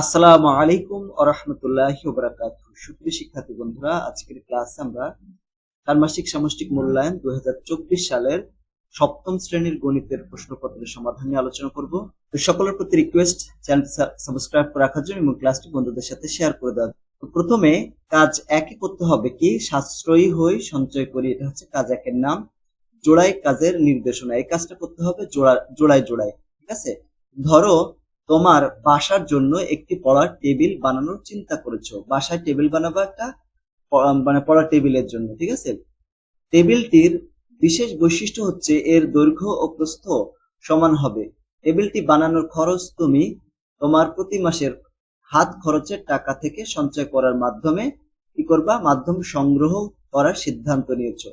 আসসালামু আলাইকুম আরহামতুল্লাহ বরাকাত সুপ্রিয় শিক্ষার্থী বন্ধুরা, আজকের ক্লাসে আমরা ষান্মাসিক সামষ্টিক মূল্যায়ন দুই সালের সপ্তম শ্রেণির গণিতের প্রশ্নপত্রের সমাধান নিয়ে আলোচনা করব। তো সকলের প্রতি রিকোয়েস্ট চ্যানেল সাবস্ক্রাইব করে রাখার জন্য এবং ক্লাসটি বন্ধুদের সাথে শেয়ার করে দেওয়ার। তো প্রথমে কাজ একে করতে হবে কি? সাশ্রয়ী হই, সঞ্চয় করি, এটা হচ্ছে কাজ একের নাম। জোড়ায় কাজের নির্দেশনা। এই কাজটা করতে হবে জোড়া জোড়ায় জোড়ায়, ঠিক আছে? ধরো তোমার বাসার জন্য একটি পড়ার টেবিল বানানোর চিন্তা করেছ। বাসায় টেবিল বানাবো একটা মানে পড়ার টেবিলের জন্য, ঠিক আছে? টেবিলটির বিশেষ বৈশিষ্ট্য হচ্ছে এর দৈর্ঘ্য ও প্রস্থ সমান হবে। টেবিলটি বানানোর খরচ তুমি তোমার প্রতি মাসের হাত খরচের টাকা থেকে সঞ্চয় করার মাধ্যমে কি করবা? মাধ্যম সংগ্রহ করার সিদ্ধান্ত নিয়েছো।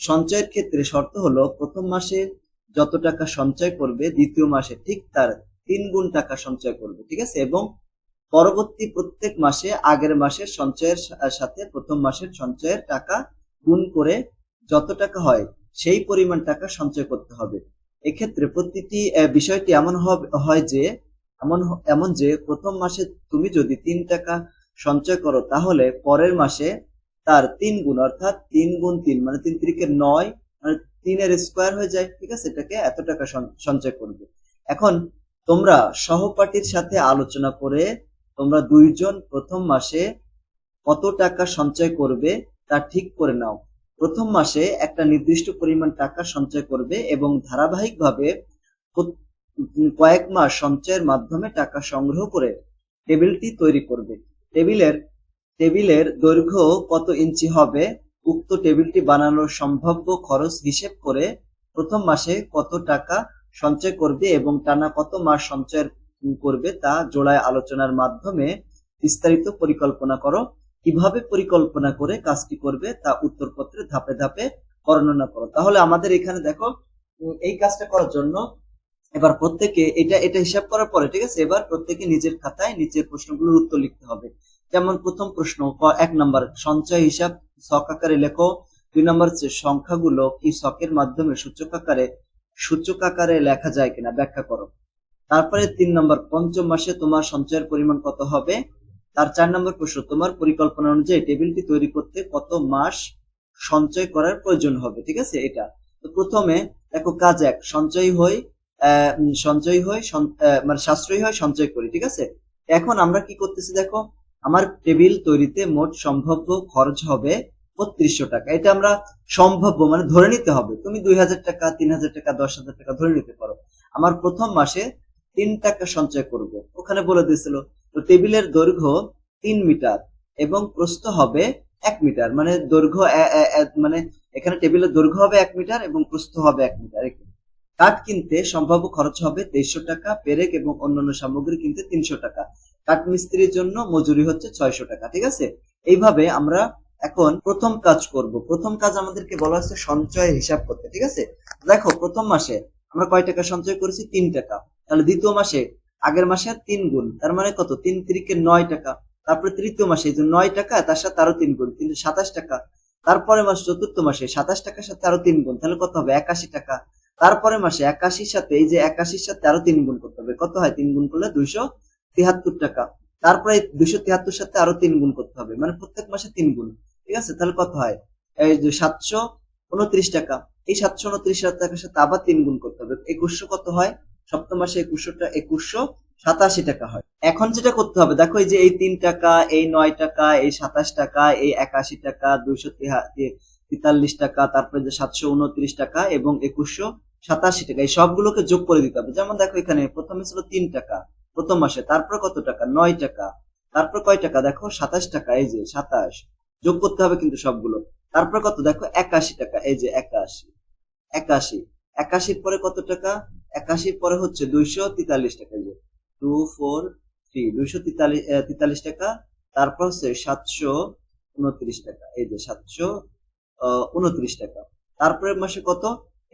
সঞ্চয়ের ক্ষেত্রে শর্ত হলো প্রথম মাসে যত টাকা সঞ্চয় করবে দ্বিতীয় মাসে ঠিক তার তিন গুণ টাকা সঞ্চয় করবে, ঠিক আছে? এবং পরবর্তী প্রত্যেক মাসে, আগের মাসের সঞ্চয়ের সাথে প্রথম মাসের সঞ্চয়ের টাকা গুণ করে যত টাকা হয়, সেই পরিমাণ টাকা সঞ্চয় করতে হবে। এক্ষেত্রে প্রতিটি বিষয়টি এমন হয় যে, এমন এমন যে, প্রথম মাসে তুমি যদি তিন টাকা সঞ্চয় করো, তাহলে পরের মাসে তার তিন গুণ, অর্থাৎ তিন গুণ তিন মানে তিন তিরিকে নয় মানে তিনের স্কোয়ার হয়ে যায়, ঠিক আছে? এটাকে এত টাকা সঞ্চ- সঞ্চয় করবে। এখন তোমরা সহপাঠীর সাথে আলোচনা করে তোমরা দুইজন প্রথম মাসে কত টাকা সঞ্চয় করবে তা ঠিক করে নাও। প্রথম মাসে একটা নির্দিষ্ট পরিমাণ টাকা সঞ্চয় করবে এবং ধারাবাহিকভাবে কয়েক মাস সঞ্চয়ের মাধ্যমে টাকা সংগ্রহ করে টেবিলটি তৈরি করবে। টেবিলের টেবিলের দৈর্ঘ্য কত ইঞ্চি হবে, উক্ত টেবিলটি বানানোর সম্ভাব্য খরচ হিসেব করে প্রথম মাসে কত টাকা সঞ্চয় করবে এবং টানা কত মাস সঞ্চয় করবে তা জোড়ায় আলোচনার মাধ্যমে বিস্তারিত পরিকল্পনা করো। কীভাবে পরিকল্পনা করে কাজটি করবে তা উত্তরপত্রে ধাপে ধাপে বর্ণনা করো। তাহলে আমাদের এখানে দেখো এই কাজটা করার জন্য এবার প্রত্যেকে এটা এটা হিসাব করার পরে, ঠিক আছে? এবার প্রত্যেকে নিজের খাতায় নিচের প্রশ্নগুলোর উত্তর লিখতে হবে। যেমন প্রথম প্রশ্ন এক নম্বর, সঞ্চয় হিসাব ছক আকারে লেখো। দুই নম্বর সংখ্যাগুলো কি ছকের মাধ্যমে সূচক আকারে সূচক আকারে লেখা যায় কিনা ব্যাখ্যা করো। তারপরে তিন নম্বর পঞ্চম মাসে তোমার সঞ্চয়ের পরিমাণ কত হবে? তার চার নম্বর প্রশ্ন তোমার পরিকল্পনা অনুযায়ী টেবিলটি তৈরি করতে কত মাস সঞ্চয় করার প্রয়োজন হবে? ঠিক আছে? এটা। তো প্রথমে দেখো কাজ এক সঞ্চয় হই সঞ্চয় আহ, মানে সাশ্রয়ী হয় সঞ্চয় করি ঠিক আছে? এখন আমরা কি করতেছি দেখো আমার টেবিল তৈরিতে মোট সম্ভাব্য খরচ হবে বত্রিশশো টাকা। এটা আমরা সম্ভাব্য মানে ধরে নিতে হবে। তুমি দুই হাজার টাকা, তিন হাজার টাকা, দশ হাজার টাকা ধরে নিতে পারো। আমার প্রথম মাসে তিন টাকা সঞ্চয় করব। ওখানে বলে দিয়েছিল, তো টেবিলের দৈর্ঘ্য তিন মিটার এবং প্রস্থ হবে এক মিটার। মানে দৈর্ঘ্য মানে এখানে টেবিলের দৈর্ঘ্য হবে এক মিটার এবং প্রস্থ হবে এক মিটার। কাঠ কিনতে সম্ভাব্য খরচ হবে তেইশশো টাকা, পেরেক এবং অন্যান্য সামগ্রী কিনতে তিনশো টাকা। কাঠ মিস্ত্রির জন্য মজুরি হচ্ছে ছয়শো টাকা, ঠিক আছে? এইভাবে আমরা এখন প্রথম কাজ করব। প্রথম কাজ আমাদেরকে বলা হচ্ছে সঞ্চয় হিসাব করতে, ঠিক আছে? দেখো, প্রথম মাসে আমরা কয় টাকা সঞ্চয় করেছি? তিন টাকা। তাহলে দ্বিতীয় মাসে, আগের মাসে তিন গুণ। তার মানে কত? তিন তিরিকে নয় টাকা। তারপরে তৃতীয় মাসে নয় টাকা, তার সাথে আরও তিন গুণ। তিন, সাতাশ টাকা। তারপরে মাস চতুর্থ মাসে, সাতাশ টাকার সাথে আরও তিন গুণ। তাহলে কত হবে? একাশি টাকা। তারপরে মাসে, একাশির সাথে, এই যে একাশির সাথে আরও তিন গুণ করতে হবে। কত হয়? তিন গুণ করলে দুইশো তিয়াত্তর টাকা। তারপরে দুইশো তিয়াত্তর সাথে আরও তিন গুণ করতে হবে। মানে প্রত্যেক মাসে তিন গুণ। ঠিক আছে? তাহলে কত হয়? এই যে সাতশো উনত্রিশ টাকা। এই সাতশো উনত্রিশ টাকার সাথে আবার তিন গুণ করতে হবে। একুশশো কত হয়? সপ্তম মাসে একুশশো টা একুশশো সাতাশি টাকা হয়। এখন যেটা করতে হবে, দেখো এই যে এই তিন টাকা, এই নয় টাকা, এই সাতাশ টাকা, এই একাশি টাকা, দুইশো তেতাল্লিশ টাকা, তারপরে যে সাতশো উনত্রিশ টাকা এবং একুশশো সাতাশি টাকা, এই সবগুলোকে যোগ করে দিতে হবে। যেমন দেখো এখানে, প্রথমে ছিল তিন টাকা, প্রথম মাসে, তারপর কত টাকা? নয় টাকা, তারপর কয় টাকা? দেখো সাতাশ টাকা, এই যে সাতাশ যোগ করতে হবে কিন্তু সবগুলো। তারপর কত? দেখো, একাশি টাকা। এই যে একাশি। একাশি। একাশির পরে কত টাকা? একাশির পরে হচ্ছে দুইশো তেতাল্লিশ টাকা। যে টু ফোর থ্রি দুইশো তেতাল্লিশ টাকা। তারপর হচ্ছে সাতশো উনত্রিশ টাকা। এই যে সাতশো উনত্রিশ টাকা। তারপরের মাসে কত?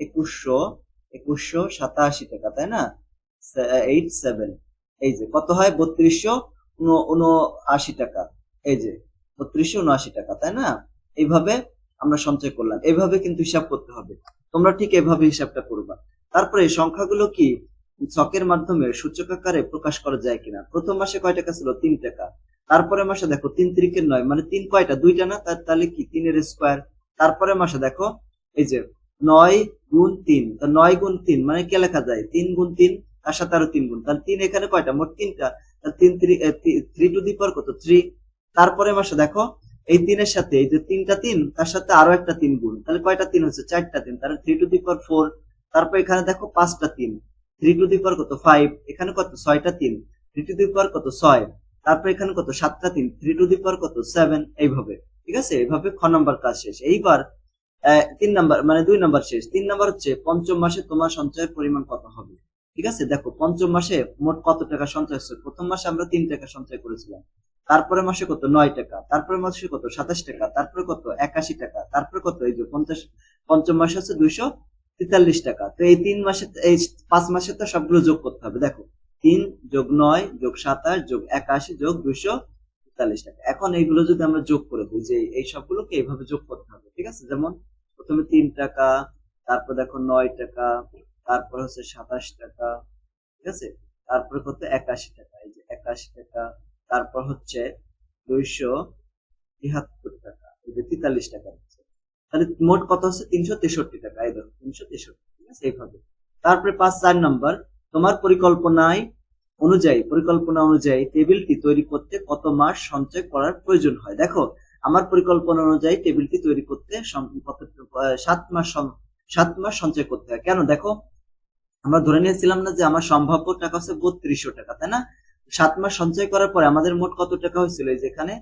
একুশশো একুশশো সাতাশি টাকা, তাই না? এইট সেভেন এই যে কত হয়? বত্রিশশো উনআশি টাকা। এই যে বত্রিশশো উনআশি টাকা, তাই না? এইভাবে আমরা সঞ্চয় করলাম। এইভাবে কিন্তু হিসাব করতে হবে। তোমরা ঠিক এভাবে হিসাবটা করবা। তারপরে এই সংখ্যাগুলো কি? ছকের মাধ্যমে সূচক আকারে প্রকাশ করা যায় কিনা? প্রথম মাসে কয় টাকা ছিল? তিন টাকা। তারপরে মাসে দেখো তিন তিরিকের নয় মানে তিন কয়টা? দুইটা না? তাহলে কি? তিনের স্কোয়ার তারপরে মাসে দেখো এই যে নয় গুণ তিন তো নয় গুণ তিন মানে কে লেখা যায়? তিন গুণ তিন, তার সাথে আরও তিন গুণ। তাহলে তিন এখানে কয়টা? মোট তিনটা। তিন থ্রি টু দি পাওয়ার কত? থ্রি তারপরে মাসে দেখো, এই তিনের সাথে, এই যে তিনটা তিন, তার সাথে আরও একটা তিন গুণ। তাহলে কয়টা তিন হচ্ছে? চারটা তিন। তাহলে three to the power four তারপর এখানে দেখো পাঁচটা তিন। থ্রি টু দি পাওয়ার কত? ফাইভ এখানে কত? ছয়টা তিন। থ্রি টু দি পাওয়ার কত? ছয়। তারপর এখানে কত? সাতটা তিন। থ্রি টু দি পাওয়ার কত? সেভেন এইভাবে। ঠিক আছে? এইভাবে খ নাম্বার কাজ শেষ। এইবার তিন নাম্বার মানে দুই নাম্বার শেষ। তিন নাম্বার হচ্ছে পঞ্চম মাসে তোমার সঞ্চয়ের পরিমাণ কত হবে? ঠিক আছে? দেখো, পঞ্চম মাসে মোট কত টাকা সঞ্চয় প্রথম মাসে আমরা তিন টাকা সঞ্চয় করেছিলাম। তারপরে মাসে কত? নয় টাকা। তারপরে মাসে কত? সাতাশ টাকা। তারপরে কত? একাশি টাকা। তারপরে কত? এই যে পঞ্চাশ, পঞ্চম মাসে হচ্ছে দুইশো তেতাল্লিশ টাকা। তো এই তিন মাসে, এই পাঁচ মাসে তো সবগুলো যোগ করতে হবে। দেখো, তিন যোগ নয় যোগ সাতাশ যোগ একাশি যোগ দুইশো তেতাল্লিশ টাকা। এখন এইগুলো যদি আমরা যোগ করে দিই, যে এই সবগুলোকে এইভাবে যোগ করতে হবে, ঠিক আছে? যেমন প্রথমে তিন টাকা, তারপর দেখো নয় টাকা, তারপর হচ্ছে সাতাশ টাকা, ঠিক আছে? তারপরে কত? একাশি টাকা। এই যে একাশি টাকা তারপর হচ্ছে দুইশো তিহাত্তর টাকা। এই যে তেতাল্লিশ টাকা হচ্ছে। তাহলে মোট কত হচ্ছে? তিনশো তেষট্টি টাকা। এই দেখো, তিনশো তেষট্টি, ঠিক আছে? এইভাবে। তারপরে পাঁচ, চার নাম্বার, তোমার পরিকল্পনায় অনুযায়ী, পরিকল্পনা অনুযায়ী টেবিলটি তৈরি করতে কত মাস সঞ্চয় করার প্রয়োজন হয়? দেখো, আমার পরিকল্পনা অনুযায়ী টেবিলটি তৈরি করতে সাত মাস সাত মাস সঞ্চয় করতে হয়। কেন? দেখো, আমরা ধরে নিয়েছিলাম না যে আমার সম্ভাব্য টাকা হচ্ছে বত্রিশশো টাকা, তাই না? সাত মাস সঞ্চয় করার পরে আমাদের মোট কত টাকা হয়েছিল? যেখানে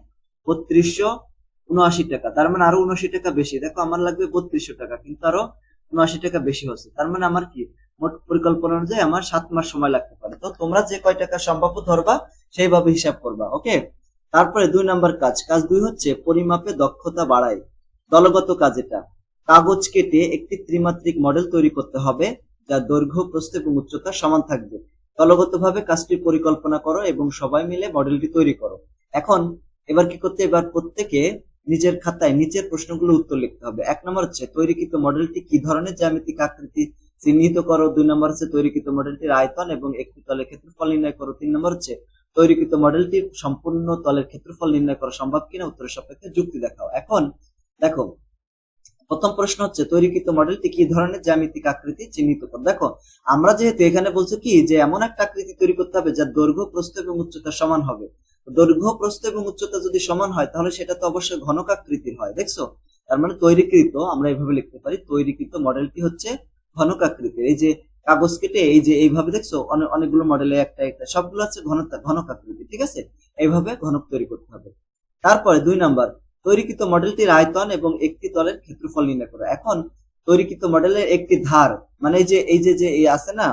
বত্রিশশো উনআশি টাকা। তার মানে আরও উনআশি টাকা বেশি। দেখো, আমার লাগবে বত্রিশশো টাকা, কিন্তু আরও উনআশি টাকা বেশি হচ্ছে। তার মানে আমার কি? মোট পরিকল্পনা অনুযায়ী আমার সাত মাস সময় লাগতে পারে। তো তোমরা যে কয় টাকা সম্ভাব্য ধরবা, সেইভাবে হিসাব করবা, ওকে? তারপরে দুই নাম্বার কাজ। কাজ দুই হচ্ছে পরিমাপে দক্ষতা বাড়ায়। দলগত কাজ এটা। কাগজ কেটে একটি ত্রিমাত্রিক মডেল তৈরি করতে হবে যা দৈর্ঘ্য, প্রস্থ এবং উচ্চতা সমান থাকবে। দলগতভাবে কাজটির পরিকল্পনা করো এবং সবাই মিলে মডেলটি তৈরি করো। এখন, এবার কি করতে এবার প্রত্যেকে নিজের খাতায় নিচের প্রশ্নগুলো উত্তর লিখতে হবে। এক নম্বর হচ্ছে, তৈরিকৃত মডেলটি কি ধরনের? জ্যামিতিক আকৃতি চিহ্নিত করো। দুই নম্বর হচ্ছে, তৈরিকৃত মডেলটির আয়তন এবং একটি তলের ক্ষেত্রফল নির্ণয় করো। তিন নম্বর হচ্ছে, তৈরিকৃত মডেলটির সম্পূর্ণ তলের ক্ষেত্রফল নির্ণয় করা সম্ভব কিনা? উত্তরের সাপেক্ষে যুক্তি দেখাও। এখন, দেখো প্রথম প্রশ্ন হচ্ছে, তৈরিকৃত মডেলটি কি ধরনের জ্যামিতিক আকৃতি চিহ্নিত করো? দেখো, আমরা যেহেতু এখানে বলছো কি যে এমন একটা আকৃতি তৈরি করতে হবে যার দৈর্ঘ্য, প্রস্থ এবং উচ্চতা সমান হবে। দৈর্ঘ্য, প্রস্থ এবং উচ্চতা যদি সমান হয়, তাহলে সেটা তো অবশ্যই ঘনক আকৃতির হয়, দেখছ? তার মানে তৈরিকৃত, আমরা এইভাবে লিখতে পারি, তৈরিকৃত মডেলটি হচ্ছে ঘনক আকৃতির। এই যে কাগজ কেটে, এই যে এইভাবে, দেখছ? অনেক অনেকগুলো মডেলে একটা একটা, সবগুলো হচ্ছে ঘনতা ঘনক আকৃতি, ঠিক আছে? এইভাবে ঘনক তৈরি করতে হবে। তারপরে দুই নাম্বার তৈরিকৃত মডেলটির আয়তন এবং একটি তলের ক্ষেত্রফল নির্ণয় করো। এখন তৈরিকৃত মডেলের একটি ধার মানে যে, এই যে যে, এই আছে না,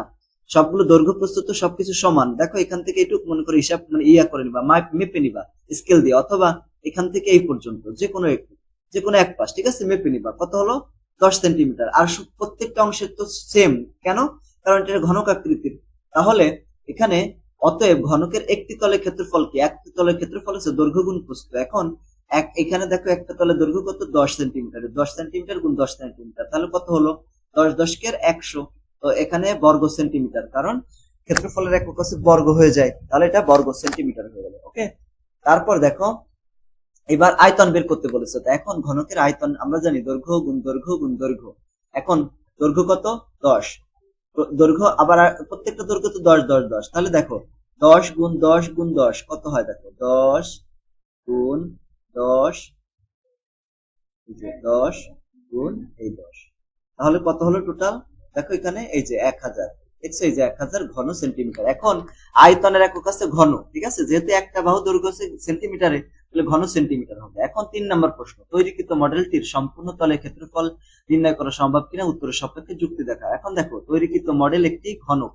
সবগুলো দৈর্ঘ্য প্রস্তুত, সবকিছু সমান। দেখো, এখান থেকে একটু মনে করে হিসাব মানে ইয়া করে নিবা, মাপ নিবা, স্কেল দিয়ে, অথবা এখান থেকে এই পর্যন্ত যে কোনো একটু যে কোনো এক পাশ, ঠিক আছে? মেপে নিবা। কত হলো? দশ সেন্টিমিটার। আর প্রত্যেকটা অংশের তো সেম কেন? কারণ এটা ঘনক আকৃতির। তাহলে এখানে অতএব ঘনকের একটি তলের ক্ষেত্রফল কি? একটি তলের ক্ষেত্রফল হচ্ছে দৈর্ঘ্য গুণ প্রস্থ। এখন এক, এখানে দেখো একটা তলের দৈর্ঘ্য কত? দশ সেন্টিমিটার। দশ সেন্টিমিটার গুণ দশ সেন্টিমিটার। তাহলে কত হলো? দশ দশকের একশো। তো এখানে বর্গ সেন্টিমিটার। কারণ ক্ষেত্রফলের একক হচ্ছে বর্গ হয়ে যায়। তাহলে এটা বর্গ সেন্টিমিটার হয়ে গেল, ওকে? তারপর দেখো, এবার আয়তন বের করতে বলেছে। তো এখন ঘনকের আয়তন, আমরা জানি দৈর্ঘ্য গুণ দৈর্ঘ্য গুণ দৈর্ঘ্য। এখন দৈর্ঘ্য কত? দশ। দৈর্ঘ্য আবার প্রত্যেকটা দৈর্ঘ্য তো দশ দশ দশ। তাহলে দেখো, দশ গুণ দশ গুণ দশ, কত হয় দেখো? দশ গুণ দশ দশ গুণ এই দশ। তাহলে কত হলো টোটাল দেখো এখানে এই যে এক হাজার। দেখছ এই যে এক হাজার ঘন সেন্টিমিটার এখন আয়তনের একক আছে ঘন, ঠিক আছে? যেহেতু একটা বাহু দৈর্ঘ্য সেন্টিমিটারে তাহলে ঘন সেন্টিমিটার হবে। এখন তিন নম্বর প্রশ্ন, তৈরিকৃত মডেলটির সম্পূর্ণ তলের ক্ষেত্রফল নির্ণয় করা সম্ভব কিনা? উত্তরের সাপেক্ষে যুক্তি দেখা এখন দেখো, তৈরিকৃত মডেল একটি ঘনক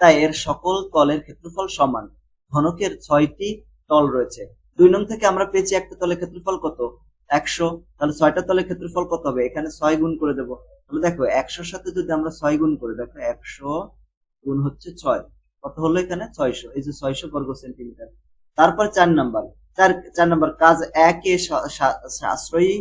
তাই এর সকল তলের ক্ষেত্রফল সমান। ঘনকের ছয়টি তল রয়েছে। দুই নং থেকে আমরা পেয়েছি একটা তলের ক্ষেত্রফল কত? একশো। তাহলে ছয়টা তলের ক্ষেত্রফল কত হবে? এখানে ছয় গুণ করে দেবো। তাহলে দেখো, একশোর সাথে যদি আমরা ছয় গুণ করি, দেখো, একশো গুণ হচ্ছে ছয়। কত হলো এখানে? ছয়শো। এই যে ছয়শো বর্গ সেন্টিমিটার। তারপর চার নাম্বার। চার চার নাম্বার কাজ একে সাশ্রয়ী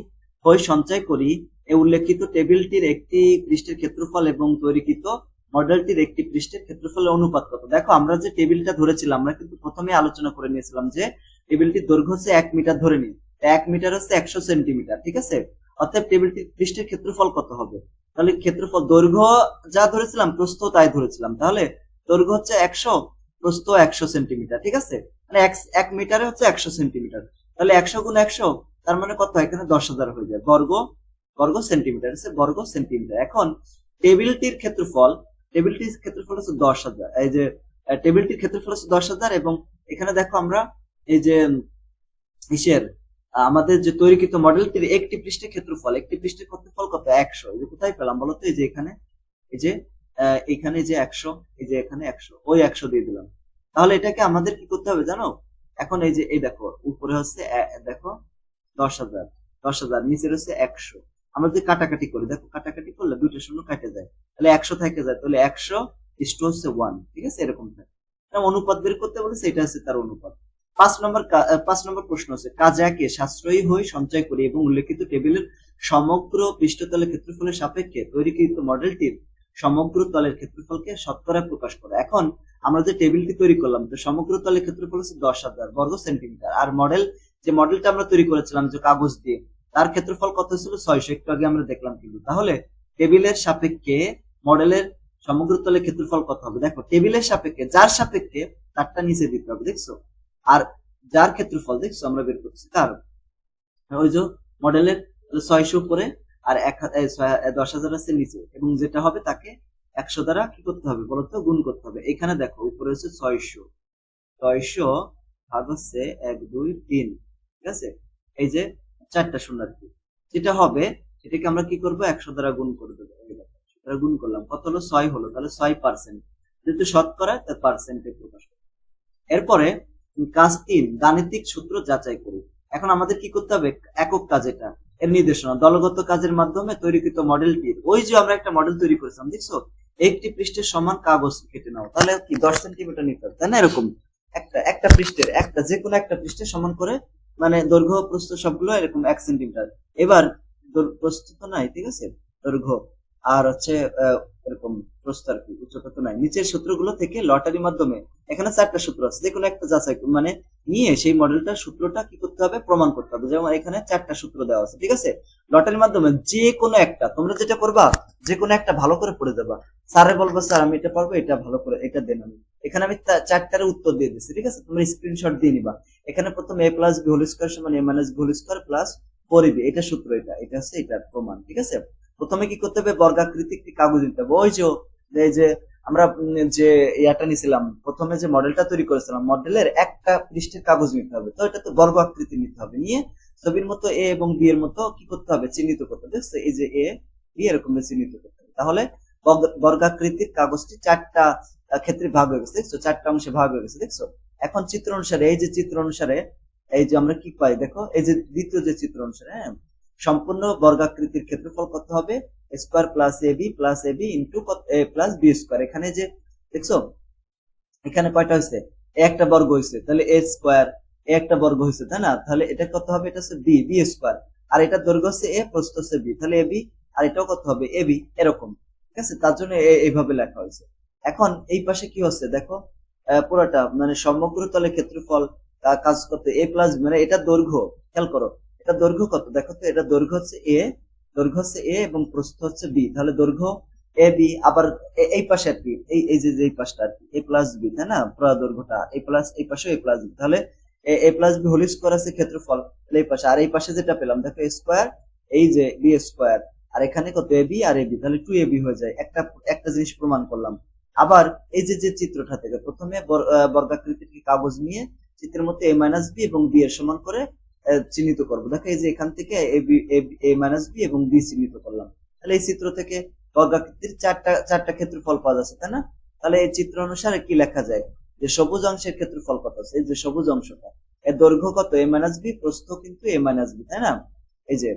হয়ে সঞ্চয় করি। এই উল্লেখিত টেবিলটির একটি পৃষ্ঠের ক্ষেত্রফল এবং তৈরিকৃত মডেলটির একটি পৃষ্ঠের ক্ষেত্রফলের অনুপাত কত? দেখো, আমরা যে টেবিলটা ধরেছিলাম, আমরা কিন্তু প্রথমে আলোচনা করে নিয়েছিলাম যে টেবিলটির দৈর্ঘ্য হচ্ছে এক মিটার ধরে নিই এক মিটার হচ্ছে একশো সেন্টিমিটার, ঠিক আছে? অর্থাৎ টেবিলটির পৃষ্ঠের ক্ষেত্রফল কত হবে? তাহলে ক্ষেত্রফল দৈর্ঘ্য যা ধরেছিলাম, প্রস্থ তাই ধরেছিলাম। তাহলে দৈর্ঘ্য হচ্ছে একশো, প্রস্থ একশো সেন্টিমিটার, ঠিক আছে? মানে এক- মিটারে হচ্ছে একশো সেন্টিমিটার। তাহলে একশো গুণ একশো, তার মানে কত? এখানে দশ হাজার হয়ে যায়। বর্গ বর্গ সেন্টিমিটার, হচ্ছে বর্গ সেন্টিমিটার। এখন টেবিলটির ক্ষেত্রফল টেবিলটির ক্ষেত্রফল হচ্ছে দশ হাজার। এই যে টেবিলটির ক্ষেত্রফল হচ্ছে দশ হাজার এবং এখানে দেখো আমরা এই যে, ইসের, আমাদের যে তৈরিকৃত মডেলটির একটি পৃষ্ঠের ক্ষেত্রফল, একটি পৃষ্ঠের ক্ষেত্রফল কত? একশো। এই যে কোথায় পেলাম বলতো এই যে এখানে, এই যে এখানে যে একশো, এই যে এখানে একশো, ওই একশো দিয়ে দিলাম। তাহলে এটাকে আমাদের কি করতে হবে জানো? এখন এই যে, এই দেখো, উপরে হচ্ছে দেখো, দশ হাজার দশ হাজার, নিচের হচ্ছে একশো। আমরা যদি কাটাকাটি করি, দেখো, কাটাকাটি করলে দুইটা শূন্য কাটে যায়। তাহলে একশো থেকে যায়, তাহলে একশো ইস্টু হচ্ছে ওয়ান ঠিক আছে? এরকম থাকে। অনুপাত বের করতে বলেছে, এটা হচ্ছে তার অনুপাত। পাঁচ নম্বর পাঁচ নম্বর প্রশ্ন হচ্ছে কাজাকে সাশ্রয়ী হয়ে সঞ্চয় করি এবং উল্লেখিত টেবিলের সমগ্র পৃষ্ঠতলের ক্ষেত্রফলের সাপেক্ষে তৈরিকৃত মডেলটির সমগ্র তলের ক্ষেত্রফলকে শতকরা প্রকাশ করে। এখন আমরা যে টেবিলটি তৈরি করলাম, তো সমগ্র তলের ক্ষেত্রফল হচ্ছে দশ হাজার বর্গ সেন্টিমিটার। আর মডেল, যে মডেলটা আমরা তৈরি করেছিলাম, যে কাগজ দিয়ে, তার ক্ষেত্রফল কত ছিল? ছয়শো। একটু আগে আমরা দেখলাম কিন্তু। তাহলে টেবিলের সাপেক্ষে মডেলের সমগ্র তলের ক্ষেত্রফল কত হবে? দেখো, টেবিলের সাপেক্ষে, যার সাপেক্ষে, তারটা নিচে দিতে হবে, দেখছ? আর যার ক্ষেত্রফল দেখছ, আমরা বের করছি কার ওই যে মডেলের ছয়শো উপরে আর এক দশ হাজার আছে নিচে। এবং যেটা হবে তাকে একশো দ্বারা কি করতে হবে বলতো গুণ করতে হবে। এখানে দেখো, উপরে হচ্ছে ছয়শো। ছয়শো ভাগ হচ্ছে এক, দুই, তিন। ঠিক আছে? এই যে চারটা শূন্য আর কি। যেটা হবে সেটাকে আমরা কি করব? একশো দ্বারা গুণ করে দেবো। একশো দ্বারা গুণ করলাম। কত হলো? ছয় হলো। তাহলে ছয় পার্সেন্ট যেহেতু শতকরা, তার পার্সেন্টে প্রকাশ এরপরে কাজ তিন, গাণিতিক সূত্র যাচাই করি এখন আমাদের কি করতে হবে? একক কাজ এটা। এর নির্দেশনা, দলগত কাজের মাধ্যমে তৈরিকৃত মডেলটির ওই যে আমরা একটা মডেল তৈরি করেছিলাম, দেখছ? একটি পৃষ্ঠের সমান কাগজ কেটে নাও। তাহলে কি, দশ সেন্টিমিটার নিতে হবে তাই না? এরকম। একটা একটা পৃষ্ঠের, একটা যে কোনো একটা পৃষ্ঠের সমান করে মানে দৈর্ঘ্য, প্রস্থ সবগুলো এরকম এক সেন্টিমিটার। এবার প্রস্থ তো নাই, ঠিক আছে? দৈর্ঘ্য। আর হচ্ছে এরকম প্রস্থ আর কি? উচ্চতা তো নাই নিচের সূত্রগুলো থেকে লটারির মাধ্যমে এখানে চারটা সূত্র আছে। যে কোনো একটা যাচাই মানে নিয়ে সেই মডেলটার সূত্রটা কি করতে হবে? প্রমাণ করতে হবে। যেমন এখানে চারটা সূত্র দেওয়া আছে। ঠিক আছে? লটারির মাধ্যমে যে কোনো একটা, তোমরা যেটা করবা, যে কোনো একটা ভালো করে পড়ে দেবা স্যারে বলব, স্যার, আমি এটা পারব, এটা ভালো করে, এটা দেন আমি। এখানে আমি চারটার উত্তর দিয়ে দিচ্ছি ঠিক আছে? তোমরা স্ক্রিনশট দিয়ে নিবা। এখানে প্রথম A plus B whole square সমান A minus B whole square plus four এটা সূত্র এটা এটা হচ্ছে এটার প্রমাণ। ঠিক আছে? প্রথমে কি করতে হবে? বর্গাকৃতি একটি কাগজ নিতে হবে। ওই যে এই যে আমরা যে ইয়াটা নিছিলাম, প্রথমে যে মডেলটা তৈরি করেছিলাম মডেলের একটা পৃষ্ঠের কাগজ নিতে হবে। তো এটা তো বর্গ আকৃতি নিতে হবে। নিয়ে ছবির মতো এ এবং বি এর মতো কি করতে হবে? চিহ্নিত করতে হবে। এই যে এ বি এরকম চিহ্নিত করতে হবে। তাহলে বর্গ- বর্গাকৃতির কাগজটি চারটা ক্ষেত্রে ভাগ হয়ে গেছে। দেখছ, চারটা অংশে ভাগ হয়ে গেছে। দেখছ, এখন চিত্র অনুসারে, এই যে চিত্র অনুসারে, এই যে আমরা কি পাই? দেখো, এই যে দ্বিতীয় যে চিত্র অনুসারে হ্যাঁ সম্পূর্ণ বর্গাকৃতির ক্ষেত্রফল কত হবে? Square plus A B plus A B into plus B square এখানে যে, দেখছ? এখানে কয়টা হয়েছে? একটা বর্গ হয়েছে, তাহলে এ স্কোয়ার একটা বর্গ হয়েছে, তাই না? তাহলে এটা কত হবে? এটা হচ্ছে বি বি স্কোয়ার আর এটা দৈর্ঘ্য হচ্ছে এ প্রস্থ হচ্ছে বি তাহলে এ বি আর এটাও কত হবে? এ বি এরকম। ঠিক আছে? তার জন্য এইভাবে লেখা হয়েছে। এখন এই পাশে কি হচ্ছে? দেখো পুরোটা মানে সমগ্র তলে ক্ষেত্রফল কাজ করতে এ প্লাস মানে এটা দৈর্ঘ্য, খেয়াল করো। এটা দৈর্ঘ্য কত? দেখো তো এটা দৈর্ঘ্য হচ্ছে এ দৈর্ঘ্য হচ্ছে এ এবং প্রস্থ হচ্ছে বি তাহলে দৈর্ঘ্য এ বি আবার এই পাশে আর কি, এই এই যে এই পাশটা আর কি এ প্লাস বি তাই না? পুরো দৈর্ঘ্যটা এ প্লাস এই পাশে এ প্লাস বি তাহলে A plus B whole square আছে ক্ষেত্রফল, তাহলে এই পাশে, আর এই পাশে যেটা পেলাম, দেখো স্কোয়ার এই যে বি স্কোয়ার আর এখানে কত এ বি আর এ বি তাহলে টু এ বি হয়ে যায়। একটা একটা জিনিস প্রমাণ করলাম। আবার এই যে যে চিত্রটা থেকে, প্রথমে বর্গাকৃতির কাগজ নিয়ে চিত্রের মধ্যে এ মাইনাস বি এবং বি এর সমান করে চিহ্নিত করব। দেখো এই যে এখান থেকে এ মাইনাস বি এবং বি চিহ্নিত করলাম। তাহলে এই চিত্র থেকে বর্গাকৃতির চারটা চারটা ক্ষেত্রফল পাওয়া যাচ্ছে, তাই না? তাহলে এই চিত্র অনুসারে কি লেখা যায়? যে সবুজ অংশের ক্ষেত্রফল কত আছে? এই যে সবুজ অংশটা। এর দৈর্ঘ্য কত? এ মাইনাস বি প্রস্থ কিন্তু এ মাইনাস বি তাই না? এই যে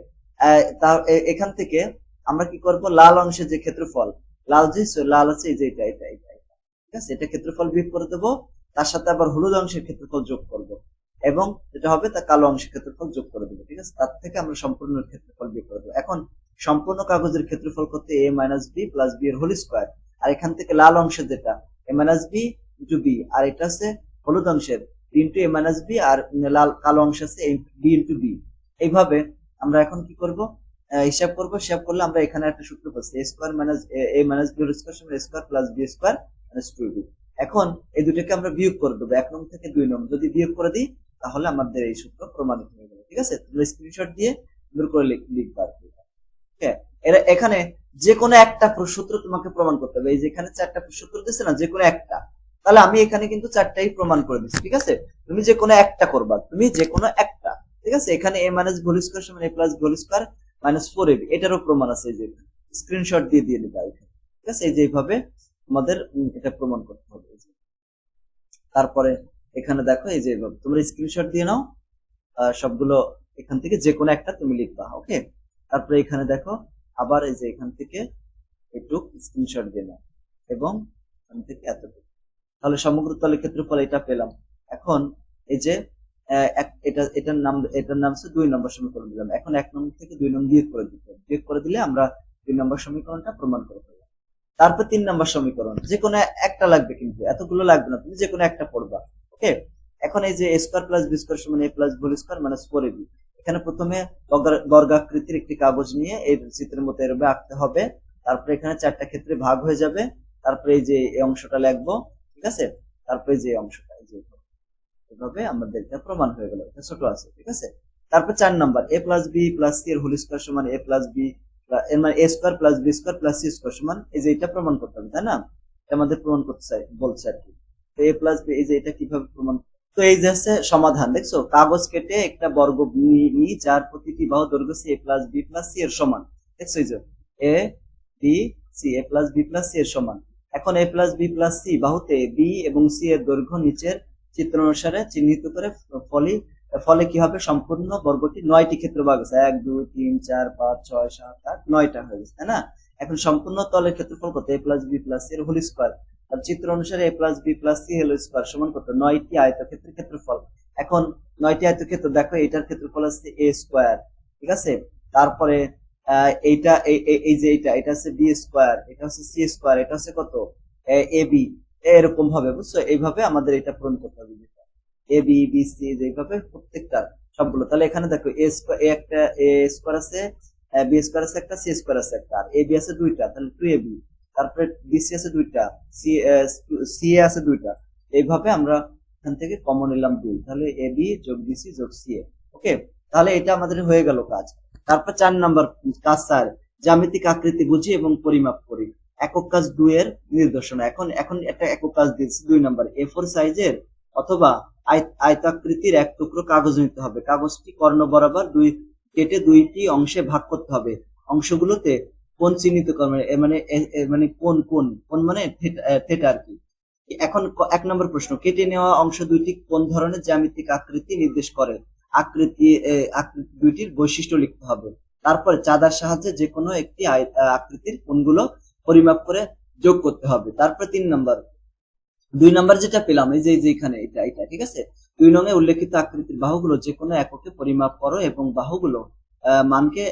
এখান থেকে আমরা কি করব? লাল অংশের যে ক্ষেত্রফল, লাল যে লাল আছে, এই যে এটা এটা এটা। ঠিক আছে? এটা ক্ষেত্রফল বিয়োগ করে দেবো, তার সাথে আবার হলুদ অংশের ক্ষেত্রফল যোগ করব। এবং যেটা হবে তা কালো অংশের ক্ষেত্রফল যোগ করে দেবো, ঠিক আছে? তার থেকে আমরা সম্পূর্ণ ক্ষেত্রফল বিয়োগ করে দেবো। এখন সম্পূর্ণ কাগজের ক্ষেত্রফল করতে A minus B plus B এর হোল স্কোয়ার আর এখান থেকে লাল অংশের যেটা A minus B into B আর এটা আছে হলুদ অংশের ইন্টু এ মাইনাস বি আর লাল, কালো অংশ আছে বি ইন্টু বি এইভাবে আমরা এখন কি করব? হিসাব করব। হিসাব করলে আমরা এখানে একটা সূত্র পাচ্ছি A square minus A minus B square সমান square plus B square minus two B এখন এই দুটোকে আমরা বিয়োগ করে দেবো, এক নং থেকে দুই নং। যদি বিয়োগ করে দিই তাহলে আমাদের এই সূত্র প্রমাণিত হয়ে গেল ঠিক আছে? তোমরা স্ক্রিনশট দিয়ে দূর করে লিখবা আর এরা এখানে যে কোনো একটা সূত্র তোমাকে প্রমাণ করতে হবে। এই যে এখানে চারটা সূত্র দিচ্ছে না যে কোনো একটা। তাহলে আমি এখানে কিন্তু চারটাই প্রমাণ করে দিচ্ছি ঠিক আছে? তুমি যে কোনো একটা করবা, তুমি যে কোনো একটা, ঠিক আছে? এখানে এ মাইনাস ভোল স্কোয়ার সমান A plus whole square minus four AB এটারও প্রমাণ আছে যে স্ক্রিনশট দিয়ে দিয়ে দিবা ঠিক আছে? এই যে এইভাবে আমাদের এটা প্রমাণ করতে হবে। তারপরে এখানে দেখো, এই যে তোমরা স্ক্রিনশট দিয়ে নাও সবগুলো এখান থেকে যে কোনো একটা তুমি লিখবা ওকে তারপরে এখানে দেখো, আবার এই যে এখান থেকে একটু স্ক্রিনশট দিয়ে নাও, এবং এখান থেকে এতটুকু। তাহলে সমগ্র তলের ক্ষেত্রফল এটা পেলাম। এখন এই যে এটা, এটার নাম এটার নাম হচ্ছে দুই নম্বর সমীকরণ দিলাম। এখন এক নম্বর থেকে দুই নম্বর বিয়োগ করে দিতে। বিয়োগ করে দিলে আমরা দুই নম্বর সমীকরণটা প্রমাণ করে ফেললাম তারপর তিন নম্বর সমীকরণ যে কোনো একটা লাগবে কিন্তু, এতগুলো লাগবে না, তুমি যে কোনো একটা পড়বা। ওকে? এখন এই যে A square plus B square সমান A plus whole square minus four AB এখানে প্রথমে বর্গাকৃতির একটি কাগজ নিয়ে এই চিত্রের মতো এরবে আঁকতে হবে। তারপরে এখানে চারটা ক্ষেত্রে ভাগ হয়ে যাবে। তারপরে এই যে এই অংশটা লিখব, ঠিক আছে? তারপরে যে অংশটা, এই যে এভাবে আমাদের এটা প্রমাণ হয়ে গেল। এটা ছোট আছে, ঠিক আছে? তারপর চার number A plus B plus C এর হোল স্কোয়ার সমান এ প্লাস বি এর মানে A square plus B square plus C square সমান, এই যে এটা প্রমাণ করতে হবে, তাই না? এটা আমাদের প্রমাণ করতে চাই, বলছে আর কি। তো এ প্লাস বি এই যে এটা কীভাবে প্রমাণ তো এই যে আছে সমাধান, দেখছ? কাগজ কেটে একটা বর্গ নিই যার প্রতিটি বাহু দৈর্ঘ্য C A plus B plus C এর সমান। দেখছ এই যে? A B C A plus B plus C এর সমান। এখন A plus B plus C বাহুতে বি এবং সি এর দৈর্ঘ্য নিচের চিত্র অনুসারে চিহ্নিত করে ফলে ফলে কি হবে? সম্পূর্ণ বর্গটি নয়টি ক্ষেত্র ভাগ আছে এক, দুই, তিন, চার, পাঁচ, ছয়, সাত, আট, নয়টা হয়ে গেছে, তাই না? এখন সম্পূর্ণ তলের ক্ষেত্রফল কত? এ প্লাস বি প্লাস এর হোল স্কোয়ার আর চিত্র অনুসারে A plus B plus C whole square সমান কত? নয়টি আয়তক্ষেত্রের ক্ষেত্রফল। এখন নয়টি আয়তক্ষেত্র, দেখো এটার ক্ষেত্রফল আছে এ স্কোয়ার ঠিক আছে? তারপরে এইটা, এই- যে এটা এটা হচ্ছে বি স্কোয়ার এটা হচ্ছে সি স্কোয়ার এটা হচ্ছে কত? এ বি এরকম ভাবে বুঝছ? এইভাবে আমাদের এটা পূরণ করতে হবে এ বি বি সি এইভাবে প্রত্যেকটা, সবগুলো। তাহলে এখানে দেখো এ স্কোয়ার একটা এ স্কোয়ার আছে বি স্কোয়ার আছে একটা সি স্কোয়ার আছে একটা, আর এ বি আছে দুইটা, তাহলে টু এ বি তারপরে বিসি আছে দুইটা সি এ আছে দুইটা। এইভাবে আমরা এখান থেকে কমন নিলাম দুই। তাহলে এ বি যোগ বিসি যোগ সি এ ওকে তাহলে এটা আমাদের হয়ে গেল কাজ। তারপর চার নাম্বার কাজ স্যার, জ্যামিতিক আকৃতি বুঝি এবং পরিমাপ করি। একক কাজ দুই এর নির্দেশনা। এখন এখন একটা একক কাজ দিয়েছি দুই নাম্বার। এ ফোর সাইজের অথবা আয়- আয়তাকৃতির এক টুকরো কাগজ নিতে হবে। কাগজটি কর্ণ বরাবর দুই, কেটে দুইটি অংশে ভাগ করতে হবে। অংশগুলোতে কোন চিহ্নিত করবে মানে মানে কোন কোন কোন মানে থেটা আর কি। এখন এক নম্বর প্রশ্ন, কেটে নেওয়া অংশ দুইটি কোন ধরনের জ্যামিতিক আকৃতি নির্দেশ করে? আকৃতি আকৃতি দুইটির বৈশিষ্ট্য লিখতে হবে। তারপরে চাঁদার সাহায্যে যে কোনো একটি আকৃতির কোনগুলো পরিমাপ করে যোগ করতে হবে। তারপরে তিন নম্বর, দুই নম্বর যেটা পেলাম, এই যে এই যে এখানে, এটা এটা, ঠিক আছে? দুই নঙে উল্লেখিত আকৃতির বাহুগুলো যে কোনো এককে পরিমাপ করো এবং বাহুগুলো মানকে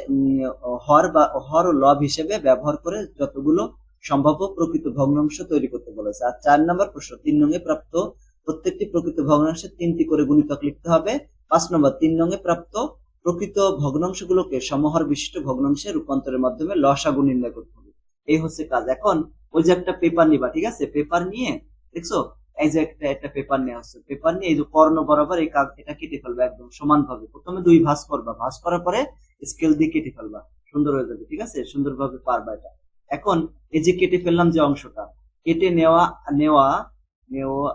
হর বা, হর ও লব হিসেবে ব্যবহার করে যতগুলো সম্ভাব্য প্রকৃত ভগ্নাংশ তৈরি করতে বলেছে। আর চার নম্বর প্রশ্ন, তিন নঙে প্রাপ্ত প্রত্যেকটি প্রকৃত ভগ্নাংশে তিনটি করে গুণিতক লিখতে হবে। পাঁচ নম্বর, তিন নঙে প্রাপ্ত প্রকৃত ভগ্নাংশগুলোকে সমহর বিশিষ্ট ভগ্নাংশে রূপান্তরের মাধ্যমে লসাগু নির্ণয় করতে হবে। এই হচ্ছে কাজ। এখন ওই যে একটা পেপার নিবা, ঠিক আছে? পেপার নিয়ে, দেখছ? এই যে একটা একটা পেপার নেওয়া হচ্ছে। পেপার নিয়ে এই যে কর্ণ বরাবর এই কাগ এটা কেটে ফেলবে একদম সমান ভাবে প্রথমে দুই ভাঁজ করবা। ভাঁজ করার পরে স্কেল দিয়ে কেটে ফেলবা। সুন্দর হয়ে যাবে, ঠিক আছে? সুন্দরভাবে পারবা এটা। এখন এই যে কেটে ফেললাম যে অংশটা, কেটে নেওয়া নেওয়া নেওয়া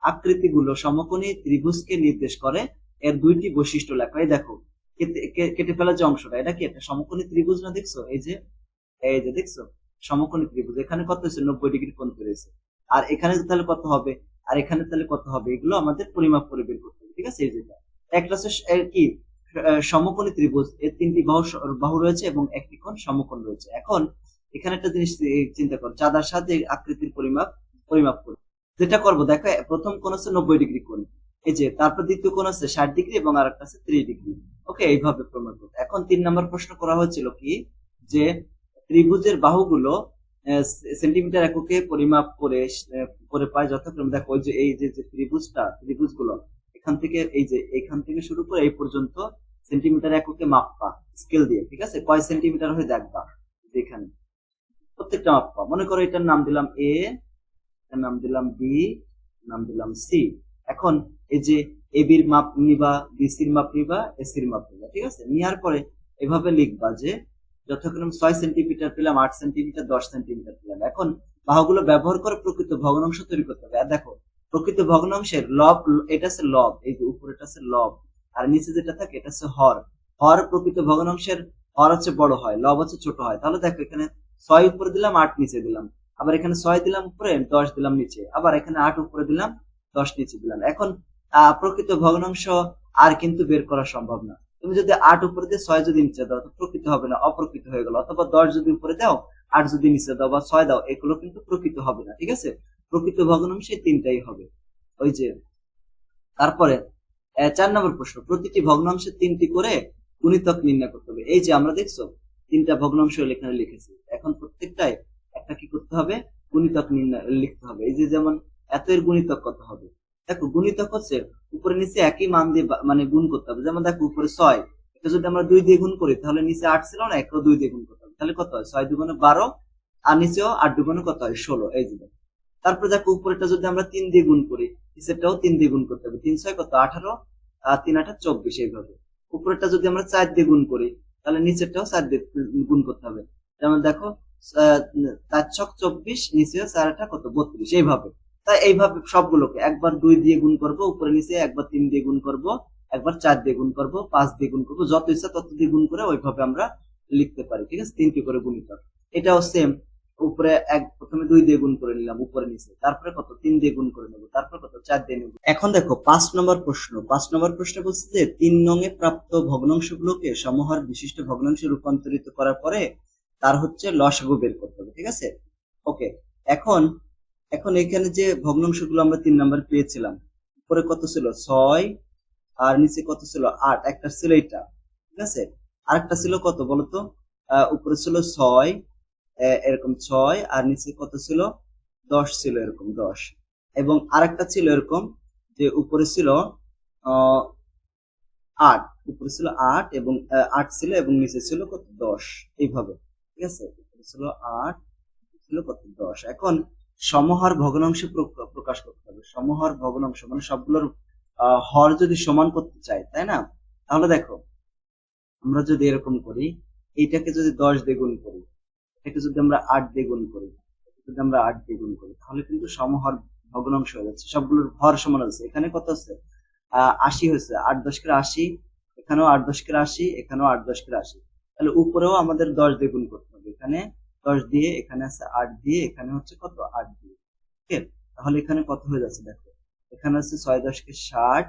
আকৃতিগুলো সমকোণী ত্রিভুজকে নির্দেশ করে। এর দুইটি বৈশিষ্ট্য লেখা। এই দেখো, কেটে- ফেলা যে অংশটা, এটা কি? একটা সমকোণী ত্রিভুজ না, দেখছ? এই যে এই যে দেখছ? সমকোণী ত্রিভুজ। এখানে কত হয়েছে? নব্বই ডিগ্রি কোণ করেছে আর এখানে তাহলে কত হবে? আর এখানে তাহলে কত হবে? এগুলো আমাদের পরিমাপ করে বের করতে হবে, ঠিক আছে? এই যেটা একটা কি? সমকোণী ত্রিভুজ। এর তিনটি বাহু বাহু রয়েছে এবং একটি কোণ সমকোণ রয়েছে। এখন এখানে একটা জিনিস চিন্তা করো। চাঁদার সাথে আকৃতির পরিমাপ পরিমাপ করো। যেটা করব, দেখো প্রথম কোণ হচ্ছে নব্বই ডিগ্রি কোণ। এই যে, তারপর দ্বিতীয় কোণ আছে ষাট ডিগ্রি এবং আর একটা আছে ত্রিশ ডিগ্রি। ওকে, এইভাবে প্রমাণ করব এখন তিন নম্বর প্রশ্ন করা হয়েছিল কি? যে, ত্রিভুজের বাহুগুলো সেন্টিমিটার এককে পরিমাপ করে করে পায় যথাক্রমে। দেখো, ওই যে, এই যে যে ত্রিভুজটা, ত্রিভুজগুলো এখান থেকে, এই যে এখান থেকে শুরু করে এই পর্যন্ত সেন্টিমিটার এককে মাপবা স্কেল দিয়ে, ঠিক আছে? কয় সেন্টিমিটার হয়ে দেখবা এখানে প্রত্যেকটা মাপবা। মনে করো এটার নাম দিলাম এ এটার নাম দিলাম বি নাম দিলাম সি এখন এই যে এ বির মাপ নিবা বিসির মাপ নিবা এসির মাপ নিবা, ঠিক আছে? নেওয়ার পরে এভাবে লিখবা যে যথাক্রমে ছয় সেন্টিমিটার পেলাম, আট সেন্টিমিটার দশ সেন্টিমিটার পেলাম। এখন বাহুগুলো ব্যবহার করে প্রকৃত ভগ্নাংশ তৈরি করতে হবে। আর দেখো প্রকৃত ভগ্নাংশের লব, এটা হচ্ছে লব, এই যে উপরেটা হচ্ছে লব, আর নিচে যেটা থাকে এটা হচ্ছে হর। হর প্রকৃত ভগ্নাংশের, হর হচ্ছে বড় হয়, লব হচ্ছে ছোট হয়। তাহলে দেখো এখানে ছয় উপরে দিলাম, আট নিচে দিলাম। আবার এখানে ছয় দিলাম উপরে, দশ দিলাম নিচে। আবার এখানে আট উপরে দিলাম, দশ নিচে দিলাম। এখন প্রকৃত ভগ্নাংশ আর কিন্তু বের করা সম্ভব না। তুমি যদি আট উপরে দিয়ে ছয় যদি নিচে দাও, তো প্রকৃত হবে না, অপ্রকৃত হয়ে গেল। অথবা দশ যদি উপরে দাও, আট যদি নিচে দাও বা ছয় দাও, এগুলো কিন্তু প্রকৃত হবে না, ঠিক আছে? প্রকৃত ভগ্নাংশ তিনটাই হবে। ওই যে, তারপরে চার নম্বর প্রশ্ন, প্রতিটি ভগ্নাংশের তিনটি করে গুণিতক নির্ণয় করতে হবে। এই যে আমরা দেখছ, তিনটা ভগ্নাংশ এখানে লিখেছি। এখন প্রত্যেকটাই একটা কি করতে হবে? গুণিতক নির্ণয়, লিখতে হবে। এই যে যেমন এত এর গুণিতক কত হবে? দেখো, গুণিতক হচ্ছে উপরে নিচে একই মান দিয়ে মানে গুণ করতে হবে। যেমন দেখো, উপরে ছয়, এটা যদি আমরা দুই দিয়ে গুণ করি, তাহলে নিচে আট ছিল না, একেও দুই দিয়ে গুণ করতে হবে। তাহলে কত হয়? ছয় দুগুণে বারো, আর নিচেও আট দুগুণে কত হয়? ষোলো। এই যে দেখো। তারপরে দেখো উপরেটা যদি আমরা তিন দিয়ে গুণ করি নিচেরটাও তিন দিয়ে গুণ করতে হবে। তিন ছয় কত? আঠারো। আর তিন আঠার চব্বিশ এইভাবে। উপরেরটা যদি আমরা চার দিয়ে গুণ করি, তাহলে নিচেরটাও চার দিয়ে গুণ করতে হবে। যেমন দেখো চার ছক চব্বিশ, নিচে চার আঠা কত? বত্রিশ এইভাবে। তাই এইভাবে সবগুলোকে একবার দুই দিয়ে গুণ করব, উপরে নিচে একবার তিন দিয়ে গুণ করব, একবার চার দিয়ে গুণ করব, পাঁচ দিয়ে গুণ করব, যত ইচ্ছা তত দিয়ে গুণ করে ওইভাবে আমরা লিখতে পারি। ঠিক আছে? তিনটি করে গুণিতক। এটাও সেম উপরে এক, প্রথমে দুই দিয়ে গুণ করে নিলাম, উপরে নিচে। তারপরে কত? তিন দিয়ে গুণ করে নেব। তারপরে কত? চার দিয়ে নেব। এখন দেখো, পাঁচ নম্বর প্রশ্ন। পাঁচ নম্বর প্রশ্ন বলছে যে, তিন নঙে প্রাপ্ত ভগ্নাংশগুলোকে সমহার বিশিষ্ট ভগ্নাংশে রূপান্তরিত করার পরে তার হচ্ছে লসাগু বের করতে হবে, ঠিক আছে? ওকে, এখন এখন এখানে যে ভগ্নাংশগুলো আমরা তিন নাম্বার পেয়েছিলাম, উপরে কত ছিল? ছয়, আর নিচে কত ছিল? আট। একটা ছিল এটা, ঠিক আছে? আরেকটা ছিল কত বলতো? উপরে ছিল ছয় এরকম ছয়, আর নিচে কত ছিল? দশ ছিল এরকম, দশ। এবং আরেকটা ছিল এরকম যে উপরে ছিল আট। উপরে ছিল আট এবং আট ছিল এবং নিচে ছিল কত? দশ। এইভাবে, ঠিক আছে? উপরে ছিল আট, ছিল কত? দশ। এখন সমহার ভগ্নাংশ প্রকাশ করতে হবে। সমহার ভগ্নাংশ মানে সবগুলোর হর যদি সমান করতে চাই তাই না? তাহলে দেখো, আমরা যদি এরকম করি, এইটাকে যদি দশ দিয়ে গুণ করি এটাকে যদি আমরা আট দিয়ে গুণ করি, যদি আমরা আট দিয়ে গুণ করি, তাহলে কিন্তু সমহার ভগ্নাংশ হয়ে যাচ্ছে। সবগুলোর হর সমান আছে। এখানে কত আছে? আশি হয়েছে। আট দশকের আশি, এখানেও আট দশকের আশি, এখানেও আট দশকের আশি। তাহলে উপরেও আমাদের দশ দিয়ে গুণ করতে হবে। এখানে দশ দিয়ে, এখানে আছে আট দিয়ে, এখানে হচ্ছে কত? আট দিয়ে। ঠিক আছে তাহলে এখানে কত হয়ে যাচ্ছে দেখো? এখানে হচ্ছে ছয় দশকে ষাট,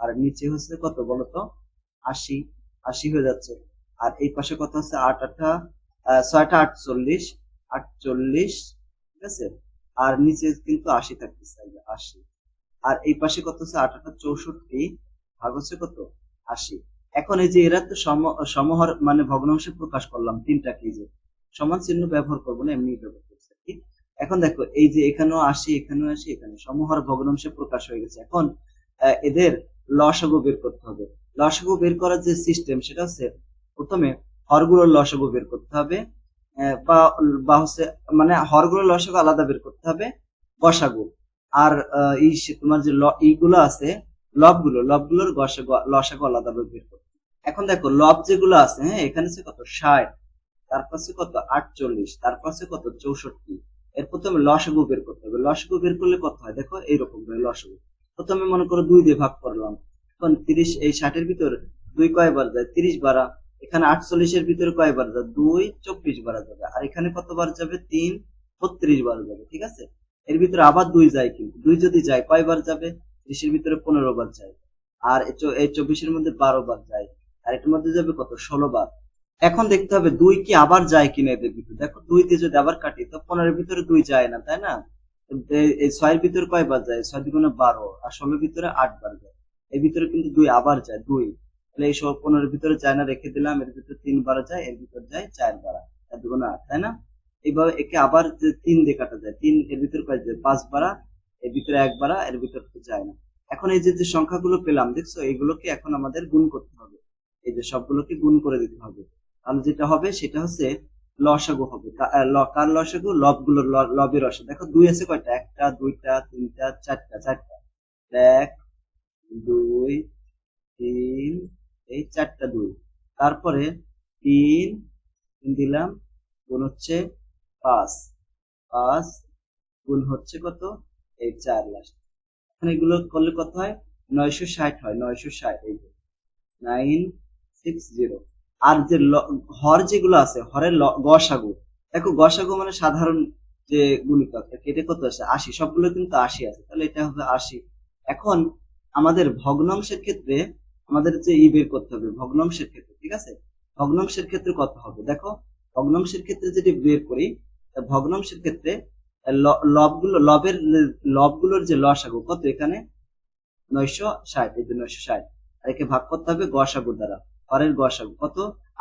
আর নিচে হচ্ছে কত বলতো? আশি। আশি হয়ে যাচ্ছে। আর এই পাশে কত হচ্ছে আট আঠা ছয়টা আটচল্লিশ আটচল্লিশ, ঠিক আছে? আর নিচে কিন্তু আশি থাকতেছে আশি। আর এই পাশে কত হচ্ছে আট আঠা চৌষট্টি, ভাগ হচ্ছে কত? আশি। এখন এই যে এরা তো সম- সমহর মানে ভগ্নাংশে প্রকাশ করলাম, তিনটা যে? সমান চিহ্ন ব্যবহার করব না এমনি ব্যবহার করছে। এখন দেখো, এই যে এখানেও আসি এখানেও আসি এখানে সমহার ভগ্নাংশে প্রকাশ হয়ে গেছে। এখন এদের লসাগু বের করতে হবে। লসাগু বের করার যে সিস্টেম সেটা হচ্ছে প্রথমে হরগুলোর লসাগু বের করতে হবে বা বা হচ্ছে মানে হরগুলোর লসাগু আলাদা বের করতে হবে, গসাগু। আর এই তোমার যে ল- এইগুলো আছে, লবগুলো, লবগুলোর গসাগু, লসাগু আলাদা বের করতে। এখন দেখো, লব যেগুলো আছে হ্যাঁ এখানে আছে কত? ষাট, তারপর আছে কত? আটচল্লিশ, তারপর আছে কত? চৌষট্টি। এর প্রথমে লসাগু বের করতে হবে। লসাগু বের করলে কত হয়? দেখো, এইরকম ভাবে লসাগু। প্রথমে মনে করো দুই দিয়ে ভাগ করলাম। এখন তিরিশ, এই ষাটের ভিতর দুই কয় কয়বার যায়? তিরিশ বারা এখানে আটচল্লিশের ভিতরে কয়বার যায় দুই, চব্বিশ বার যাবে। আর এখানে কতবার যাবে? তিন, বত্রিশ বার যাবে, ঠিক আছে? এর ভিতরে আবার দুই যায় কিন্তু। দুই যদি যায় কয়বার যাবে? ত্রিশের ভিতরে পনেরো বার যায়। আর এই চব্বিশের মধ্যে বারো বার যায়। আর এটার মধ্যে যাবে কত? ষোলো বার। এখন দেখতে হবে দুই কি আবার যায় কিনা এদের ভিতরে? দেখো, দুই দিয়ে যদি আবার কাটি, তো পনেরোর ভিতরে দুই যায় না, তাই না? এই ছয়ের ভিতরে কয়বার যায়? ছয় দুগুণে বারো। আর ষোলোর ভিতরে আট বার যায়। এর ভিতরে কিন্তু দুই আবার যায়, দুই। তাহলে এই সব পনেরোর ভিতরে যায় না রেখে দিলাম, এর ভিতরে তিন বার যায়, এর ভিতরে যায় চার বার। চার দুগুণে তাই না? এইভাবে একে আবার তিন দিয়ে কাটা যায়, তিন এর ভিতরে কয় যায়? পাঁচ বাড়া এর ভিতরে এক বাড়া এর ভিতরে তো যায় না এখন এই যে যে সংখ্যাগুলো পেলাম, দেখছ? এইগুলোকে এখন আমাদের গুণ করতে হবে। এই যে সবগুলোকে গুণ করে দিতে হবে। তাহলে যেটা হবে, সেটা হচ্ছে লসাগু হবে। কার লসাগু? লবগুলো ল- লবের রসা দেখো, দুই আছে কয়টা? একটা, দুইটা, তিনটা, চারটা চারটা। এক, দুই, তিন এই চারটা দুই। তারপরে তিন তিন দিলাম, গুণ হচ্ছে পাঁচ। পাঁচ গুণ হচ্ছে কত? এই চার লাস্ট এখন এগুলো করলে কত হয়? নয়শো ষাট হয়, নয়শো ষাট, এই যে। Nine, six, zero. আর যে হর যেগুলো আছে, হরের গসাগু দেখো গসাগু মানে সাধারণ যে গুণিতক কেটে কত আছে আশি। সবগুলো কিন্তু আশি আছে, তাহলে এটা হবে আশি। এখন আমাদের ভগ্নাংশের ক্ষেত্রে আমাদের যে ই বের করতে হবে, ভগ্নাংশের ক্ষেত্রে, ঠিক আছে? ভগ্নাংশের ক্ষেত্রে কত হবে? দেখো, ভগ্নাংশের ক্ষেত্রে যদি বের করি ভগ্নাংশের ক্ষেত্রে লবগুলো, লবের লবগুলোর যে লসাগু কত এখানে? নয়শো ষাট, এই যে নয়শো ষাট। আর একে ভাগ করতে হবে গসাগু দ্বারা, হরের গসাগু কত?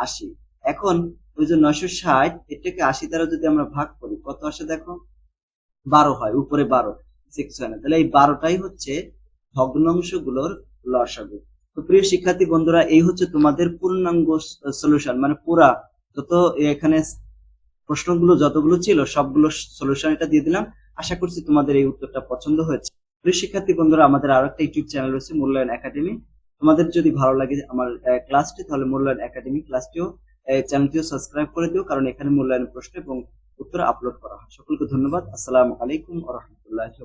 আশি। এখন, ওই যে নয়শো ষাট এটাকে আশি দ্বারা যদি আমরা ভাগ করি, কত আসে দেখো? বারো হয়, উপরে বারো সিক্স হয় না। তাহলে এই বারোটাই হচ্ছে ভগ্নাংশ ভগ্নাংশগুলোর লসাগু তো প্রিয় শিক্ষার্থী বন্ধুরা, এই হচ্ছে তোমাদের পূর্ণাঙ্গ সলিউশন মানে পুরা। যত এখানে প্রশ্নগুলো যতগুলো ছিল, সবগুলো সলিউশন এটা দিয়ে দিলাম। আশা করছি তোমাদের এই উত্তরটা পছন্দ হয়েছে। প্রিয় শিক্ষার্থী বন্ধুরা, আমাদের আরও একটা ইউটিউব চ্যানেল রয়েছে, মূল্যায়ন একাডেমি। তোমাদের যদি ভালো লাগে আমার ক্লাসটি, তাহলে মূল্যায়ন একাডেমি ক্লাসটিও চ্যানেলটিও সাবস্ক্রাইব করে দিও, কারণ এখানে মূল্যায়ন প্রশ্ন এবং উত্তর আপলোড করা হয়। সকলকে ধন্যবাদ। আসসালামু আলাইকুম রাহমাতুল্লাহি